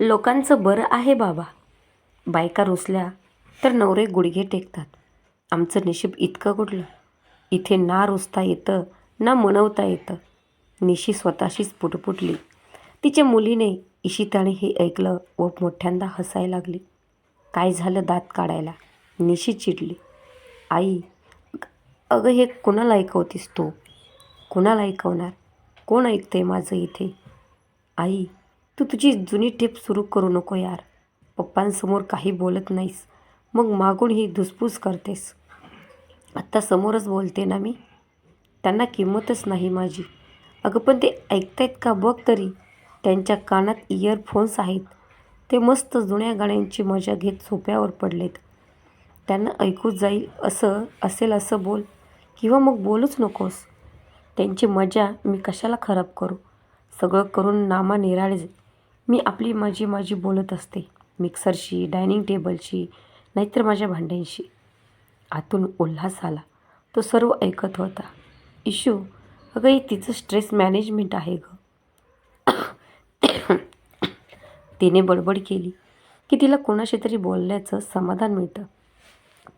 लोकांचं बरं आहे बाबा. बायका रुसल्या तर नवरे गुडघे टेकतात. आमचं नशीब इतकं गुडलं. इथे ना रुसता येतं ना मनवता येतं. निशी स्वतःशीच पुटपुटली. तिच्या मुलीने इशिताने हे ऐकलं व मोठ्यांदा हसायला लागली. काय झालं दात काढायला? निशी चिडली. आई अगं हे कोणाला ऐकवतीस तू? कोणाला ऐकवणार? कोण ऐकते माझं इथे? आई तू तुझी जुनी टिप सुरू करू नको यार. पप्पांसमोर काही बोलत नाहीस. मग मागून ही धुसफूस करतेस. आत्ता समोरच बोलते ना मी? त्यांना किंमतच नाही माझी. अगं पण ते ऐकतायत का बघ तरी? त्यांच्या कानात इयरफोन्स आहेत. ते मस्त जुन्या गाण्यांची मजा घेत सोप्यावर पडलेत. त्यांना ऐकू जाईल असं असेल असं बोल. किंवा मग बोलूच नकोस. त्यांची मजा मी कशाला खराब करू? सगळं करून नामा निराळे मी आपली माझी माझी बोलत असते मिक्सरशी डायनिंग टेबलशी नाहीतर माझ्या भांड्यांशी. आतून उल्हास आला. तो सर्व ऐकत होता. इशू अगं हे तिचं स्ट्रेस मॅनेजमेंट आहे गं. तिने बडबड केली की तिला कोणाशी तरी बोलल्याचं समाधान मिळतं.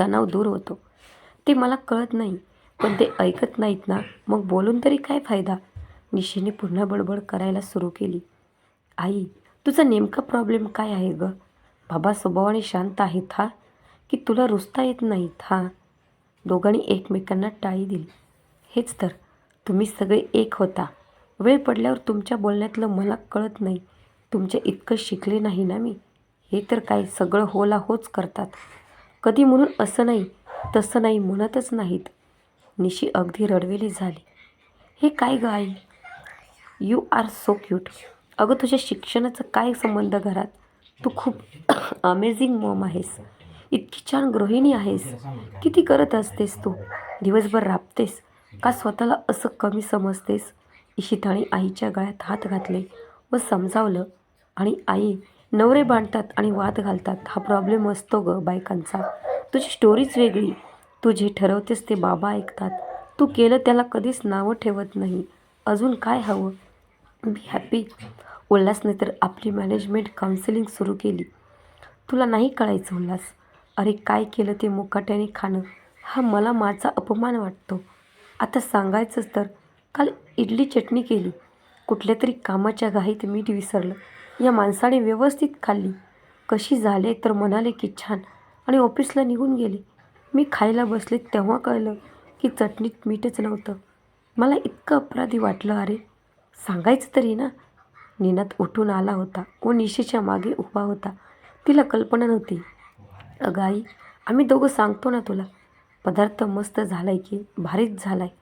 तणाव दूर होतो. ते मला कळत नाही पण ते ऐकत नाहीत ना मग बोलून तरी काय फायदा? निशीने पुन्हा बडबड करायला सुरू केली. आई तुझा नेमका प्रॉब्लेम काय आहे गं? बाबा स्वभावाने शांत आहेत हा? की तुला रुसता येत नाहीत हा? दोघांनी एकमेकांना टाळी दिली. हेच तर तुम्ही सगळे एक होता. वेळ पडल्यावर तुमच्या बोलण्यातलं मला कळत नाही. तुमच्या इतकं शिकले नाही ना मी? हे तर काय सगळं होला होच करतात. कधी म्हणून असं नाही तसं नाही म्हणतच नाहीत. निशी अगदी रडवेली झाली. हे काय ग आई? यू आर सो क्यूट अगं तुझ्या शिक्षणाचा काय संबंध घरात? तू खूप अमेझिंग मॉम आहेस. इतकी छान गृहिणी आहेस. किती करत असतेस तू? दिवसभर राबतेस. का स्वतःला असं कमी समजतेस? इशिताने आईच्या गळ्यात हात घातले व समजावलं. आणि आई नवरे बांधतात आणि वाद घालतात. हा प्रॉब्लेम असतो ग बायकांचा. तुझी स्टोरीच वेगळी. तू जे ठरवतेस ते बाबा ऐकतात. तू केलं त्याला कधीच नावं ठेवत नाही. अजून काय हवं? बी हॅपी उल्हासने तर आपली मॅनेजमेंट काउन्सिलिंग सुरू केली. तुला नाही कळायचं उल्हास. अरे काय केलं ते मुकाट्याने खाणं? हा मला माझा अपमान वाटतो. आता सांगायचंच तर काल इडली चटणी केली. कुठल्या तरी कामाच्या घाईत मीठ विसरलं. या माणसाने व्यवस्थित खाल्ली. कशी झाले तर म्हणाले की छान आणि ऑफिसला निघून गेले. मी खायला बसले तेव्हा कळलं की चटणीत मीठच नव्हतं. मला इतकं अपराधी वाटलं अरे. सांगायचं तरी ना. निनात उठून आला होता. व निशेच्या मागे उभा होता. तिला कल्पना नव्हती. अगं आई आम्ही दोघं सांगतो ना तुला. पदार्थ मस्त झाला आहे की भारीच झाला आहे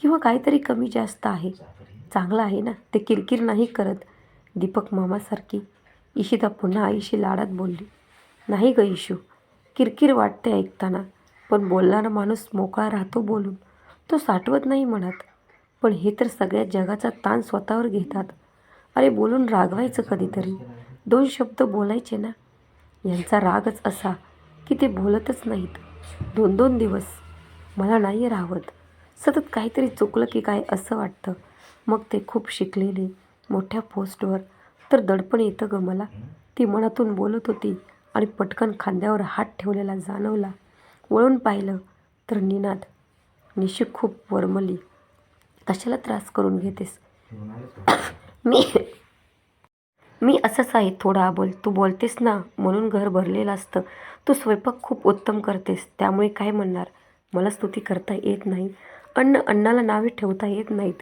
किंवा काहीतरी कमी जास्त आहे. चांगलं आहे ना? ते किरकिर नाही करत. दीपक मामासारखी इशिता पुन्हा आईशी लाडात बोलली. नाही ग इशू. किरकिर वाटते ऐकताना. पण बोलणारा माणूस मोकळा राहतो बोलून. तो साठवत नाही म्हणत. पण हे तर सगळ्या जगाचा ताण स्वतःवर घेतात. अरे बोलून रागवायचं कधीतरी. दोन शब्द बोलायचे ना? यांचा रागच असा की ते बोलतच नाहीत. दोन दोन दिवस मला नाही राहवत. सतत काहीतरी चुकलं की काय असं वाटतं. मग ते खूप शिकलेले मोठ्या पोस्टवर. तर दडपण येतं ग मला. ती मनातून बोलत होती आणि पटकन खांद्यावर हात ठेवलेला जाणवला. वळून पाहिलं तर निनाद. निशी खूप वरमली. कशाला त्रास करून घेतेस? मी मी असंच आहे थोडा आबोल तू बोलतेस ना म्हणून घर भरलेलं असतं. तू स्वयंपाक खूप उत्तम करतेस त्यामुळे काय म्हणणार? मला स्तुती करता येत नाही. अन्न अन्नाला नावे ठेवता येत नाहीत.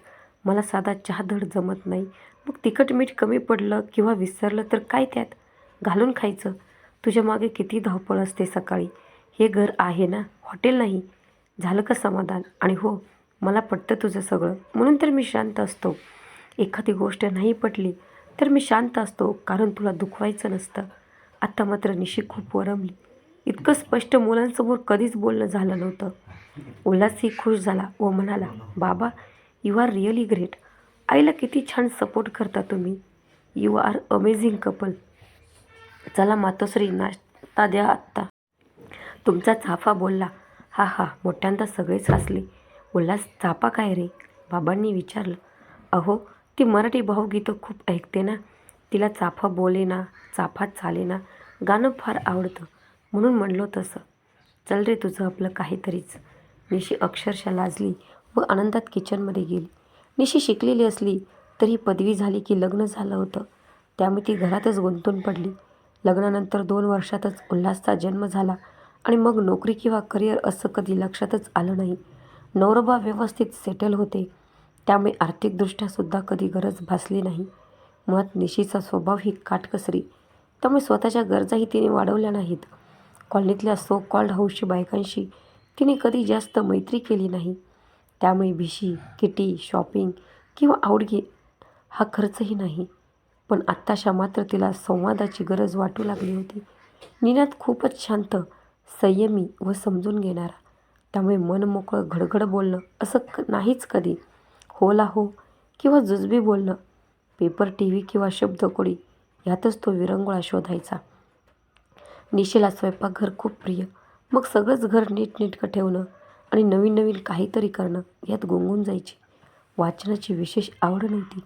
मला साधा चहा धड जमत नाही. मग तिखट मीठ कमी पडलं किंवा विसरलं तर काय त्यात? घालून खायचं. तुझ्या मागे किती धावपळ असते सकाळी. हे घर आहे ना? हॉटेल नाही. झालं का समाधान? आणि हो मला पटतं तुझं सगळं. म्हणून तर मी शांत असतो. एखादी गोष्ट नाही पटली तर मी शांत असतो कारण तुला दुखवायचं नसतं. आत्ता मात्र निशी खूप वरमली. इतकं स्पष्ट मुलांसमोर कधीच बोलणं झालं नव्हतं. उल्हासही खुश झाला व म्हणाला बाबा यू आर रिअली ग्रेट आईला किती छान सपोर्ट करता तुम्ही. यू आर अमेझिंग कपल चला मातोश्री नाश्ता द्या आत्ता. तुमचा चाफा बोलला हा हा मोठ्यांदा सगळेच हसले. उल्हास चापा काय रे? बाबांनी विचारलं अहो ती मराठी भावगीतं खूप ऐकते ना. तिला चाफा बोले ना चाफा चालेना गाणं फार आवडतं. म्हणून म्हणलो तसं. चल रे तुझं आपलं काहीतरीच. निशी अक्षरशः लाजली व आनंदात किचनमध्ये गेली. निशी शिकलेली असली तरी पदवी झाली की लग्न झालं होतं. त्यामुळे ती घरातच गुंतून पडली. लग्नानंतर दोन वर्षातच उल्हासचा जन्म झाला आणि मग नोकरी किंवा करिअर असं कधी लक्षातच आलं नाही. नवरबा व्यवस्थित सेटल होते. त्यामुळे आर्थिकदृष्ट्यासुद्धा कधी गरज भासली नाही. मुळात निशीचा स्वभाव ही काटकसरी. त्यामुळे स्वतःच्या गरजाही तिने वाढवल्या नाहीत. कॉलनीतल्या सो कॉल्ड हौशी बायकांशी तिने कधी जास्त मैत्री केली नाही. त्यामुळे भिशी किटी शॉपिंग किंवा आवडगी हा खर्चही नाही. पण आत्ताशा मात्र तिला संवादाची गरज वाटू लागली होती. निनाद खूपच शांत संयमी व समजून घेणारा. त्यामुळे मन मोकळं घडघड बोलणं असं क नाहीच कधी. होला हो किंवा जुजबी बोलणं पेपर टी व्ही किंवा शब्दकोळी ह्यातच तो विरंगुळा शोधायचा. निशेला स्वयंपाकघर खूप प्रिय. मग सगळंच घर नीटनेटकं ठेवणं आणि नवीन नवीन काहीतरी करणं यात गुंगून जायची. वाचनाची विशेष आवड नव्हती.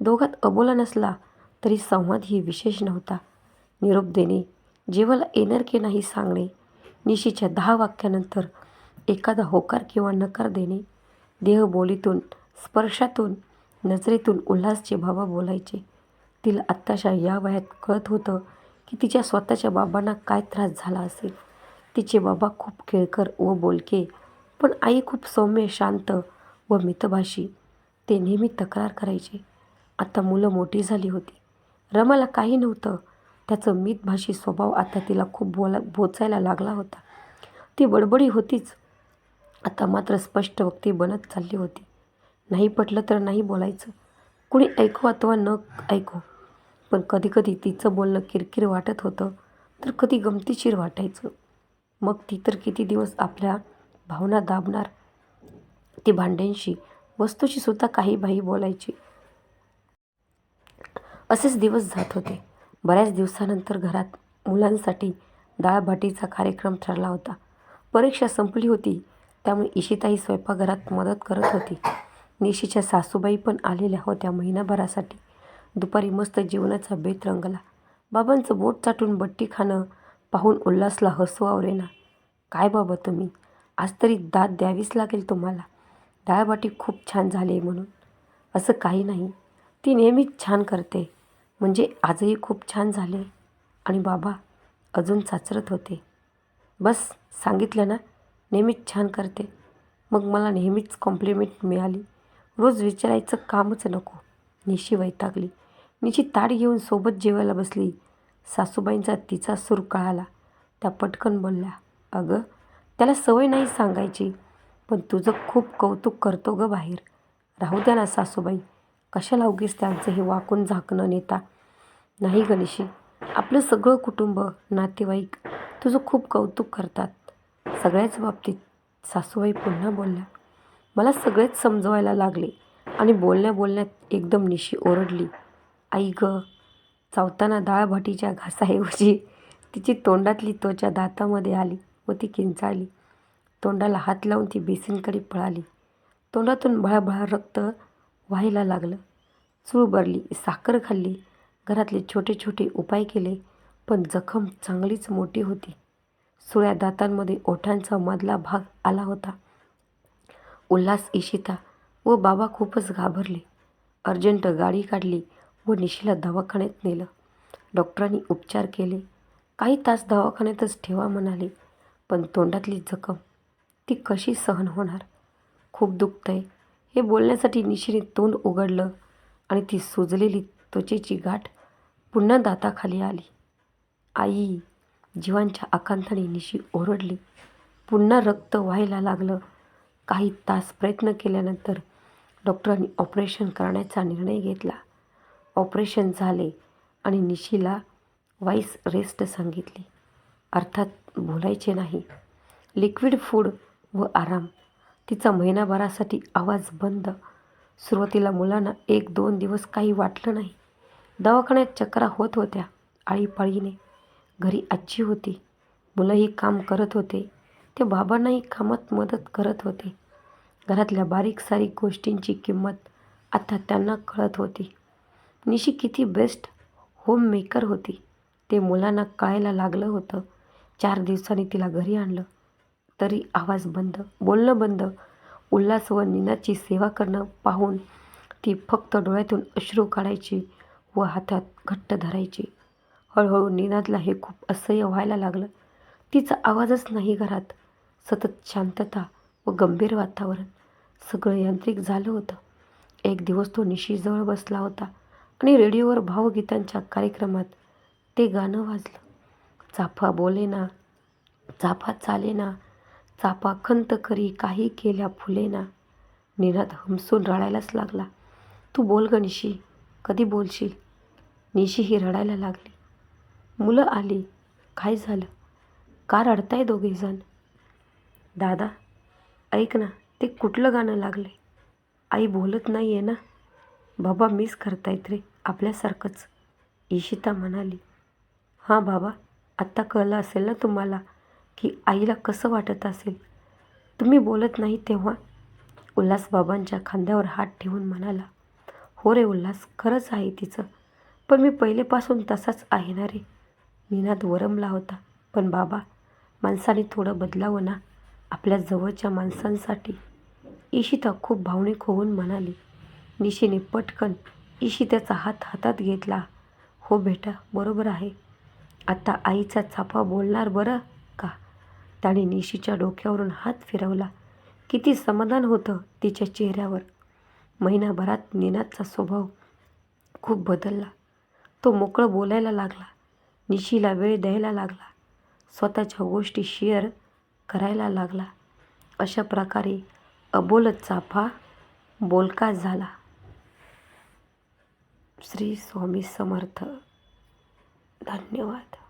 दोघात अबोला नसला तरी संवाद ही विशेष नव्हता. निरोप देणे जेवाला येणार की नाही सांगणे निशीच्या दहा वाक्यानंतर एखादा होकार किंवा नकार देणे देहबोलीतून स्पर्शातून नजरेतून उल्हासचे बाबा बोलायचे. तिला आत्ताशा या वयात कळत होतं की तिच्या स्वतःच्या बाबांना काय त्रास झाला असेल. तिचे बाबा खूप खेळकर व बोलके पण आई खूप सौम्य शांत व मितभाषी. ते नेहमी तक्रार करायचे. आता मुलं मोठी झाली होती. रमाला काही नव्हतं. त्याचं मितभाषी स्वभाव आता तिला खूप बोला बोचायला लागला होता. ती बडबडी होतीच. आता मात्र स्पष्ट वक्ती बनत चालली होती. नाही पटलं तर नाही बोलायचं. कुणी ऐकू अथवा न ऐकू. पण कधीकधी तिचं बोलणं किरकिर वाटत होतं तर कधी गमतीशीर वाटायचं. मग ती तर किती दिवस आपल्या भावना दाबणार? ती भांड्यांशी वस्तूशी सुद्धा काही बाई बोलायची. असेच दिवस जात होते. बऱ्याच दिवसानंतर घरात मुलांसाठी डाळभाटीचा कार्यक्रम ठरला होता. परीक्षा संपली होती त्यामुळे इशिताही स्वयंपाकघरात मदत करत होती. निशीच्या सासूबाई पण आलेल्या होत्या महिनाभरासाठी. दुपारी मस्त जीवनाचा बेत रंगला. बाबांचं बोट चाटून बट्टी खाणं पाहून उल्हासला हसू आवरेना. काय बाबा तुम्ही? आज तरी दाद द्यावीच लागेल तुम्हाला. डाळबाटी खूप छान झाली आहे म्हणून. असं काही नाही. ती नेहमीच छान करते. म्हणजे आजही खूप छान झाले. आणि बाबा अजून चाचरत होते. बस सांगितलं ना. नेहमीच छान करते. मग मला नेहमीच कॉम्प्लिमेंट मिळाली. रोज विचारायचं कामच नको. निशी वैतागली. निशी ताट घेऊन सोबत जेवायला बसली. सासूबाईंचा तिचा सूर कळाला. त्या पटकन बोलल्या अगं त्याला सवय नाही सांगायची पण तुझं खूप कौतुक करतो ग बाहेर. राहू द्या ना सासूबाई. कशाला उगीच त्यांचं हे वाकून झाकणं नेता? नाही गणेशी आपलं सगळं कुटुंब नातेवाईक तुझं खूप कौतुक करतात. सगळ्याच बाबतीत. सासूबाई पुन्हा बोलल्या मला सगळेच समजवायला लागले आणि बोलण्या बोलण्यात एकदम निशी ओरडली. आई ग चावताना डाळभाटीच्या घासाऐवजी तिची तोंडातली त्वचा दातामध्ये आली व ती किंचाळली. तोंडाला हात लावून ती बेसिनकडे पळाली. तोंडातून भळाभळा रक्त व्हायला लागलं. चूळ भरली साखर खाल्ली घरातले छोटे छोटे उपाय केले पण जखम चांगलीच मोठी होती. सुळ्या दातांमध्ये ओठांचा मधला भाग आला होता. उल्हास इशिता व बाबा खूपच घाबरले. अर्जंट गाडी काढली व निशीला दवाखान्यात नेलं. डॉक्टरांनी उपचार केले. काही तास दवाखान्यातच ठेवा म्हणाले पण तोंडातली जखम ती कशी सहन होणार? खूप दुखतंय. हे बोलण्यासाठी निशीने तोंड उघडलं आणि ती सुजलेली त्वचेची गाठ पुन्हा दाताखाली आली. आई जीवांच्या आकांताने निशी ओरडली. पुन्हा रक्त व्हायला लागलं. काही तास प्रयत्न केल्यानंतर डॉक्टरांनी ऑपरेशन करण्याचा निर्णय घेतला. ऑपरेशन झाले आणि निशीला वाईस रेस्ट सांगितली. अर्थात बोलायचे नाही. लिक्विड फूड व आराम. तिचा महिनाभरासाठी आवाज बंद. सुरुवातीला मुलांना एक दोन दिवस काही वाटलं नाही. दवाखान्यात चक्रा होत होत्या आळीपाळीने. घरी आजी होती. मुलंही काम करत होते. ते बाबांनाही कामात मदत करत होते. घरातल्या बारीक सारीक गोष्टींची किंमत आता त्यांना कळत होती. निशी किती बेस्ट होम मेकर होती. ते मुलांना कळायला लागलं होतं. चार दिवसांनी तिला घरी आणलं. तरी आवाज बंद बोलणं बंद उल्हास व नीनाची सेवा करणं पाहून ती फक्त डोळ्यातून अश्रू काढायची व हातात घट्ट धरायची. हळूहळू निनादला हे खूप असह्य व्हायला लागलं. तिचा आवाजच नाही घरात. सतत शांतता व गंभीर वातावरण. सगळं यांत्रिक झालं होतं. एक दिवस तो निशीजवळ बसला होता आणि रेडिओवर भावगीतांच्या कार्यक्रमात ते गाणं वाजलं. चाफा बोलेना चाफा चालेना चाफा खंत करी काही केल्या फुलेना निनाद हमसून रडायलाच लागला. तू बोल ग निशी कधी बोलशील? निशी ही रडायला लागली. मुलं आली काय झालं? का रडताय दोघेजण? दादा ऐक ना ते कुठलं गाणं लागलं आई बोलत नाही आहे ना? बाबा मिस करतायत रे. आपल्यासारखंच. ईशिता म्हणाली हां बाबा आत्ता कळलं असेल ना तुम्हाला की आईला कसं वाटत असेल? तुम्ही बोलत नाही तेव्हा? उल्हास बाबांच्या खांद्यावर हात ठेवून म्हणाला हो रे उल्हास खरंच आहे तिचं. पण मी पहिलेपासून तसाच आहे ना रे. निनाद वरमला होता पण बाबा माणसाने थोडं बदलावं ना. आपल्या जवळच्या माणसांसाठी. इशिता खूप भावनिक होऊन म्हणाली निशीने पटकन इशिताचा हात हातात घेतला. हो बेटा बरोबर आहे. आता आईचा चापा बोलणार बरं का? त्याने निशीच्या डोक्यावरून हात फिरवला. किती समाधान होतं तिच्या चेहऱ्यावर. महिनाभरात निनादचा स्वभाव खूप बदलला. तो मोकळं बोलायला लागला. निशीला वेळ द्यायला लागला. स्वतःच्या गोष्टी शेअर करायला लागला. अशा प्रकारे अबोल चाफा बोलका झाला. श्री स्वामी समर्थ. धन्यवाद.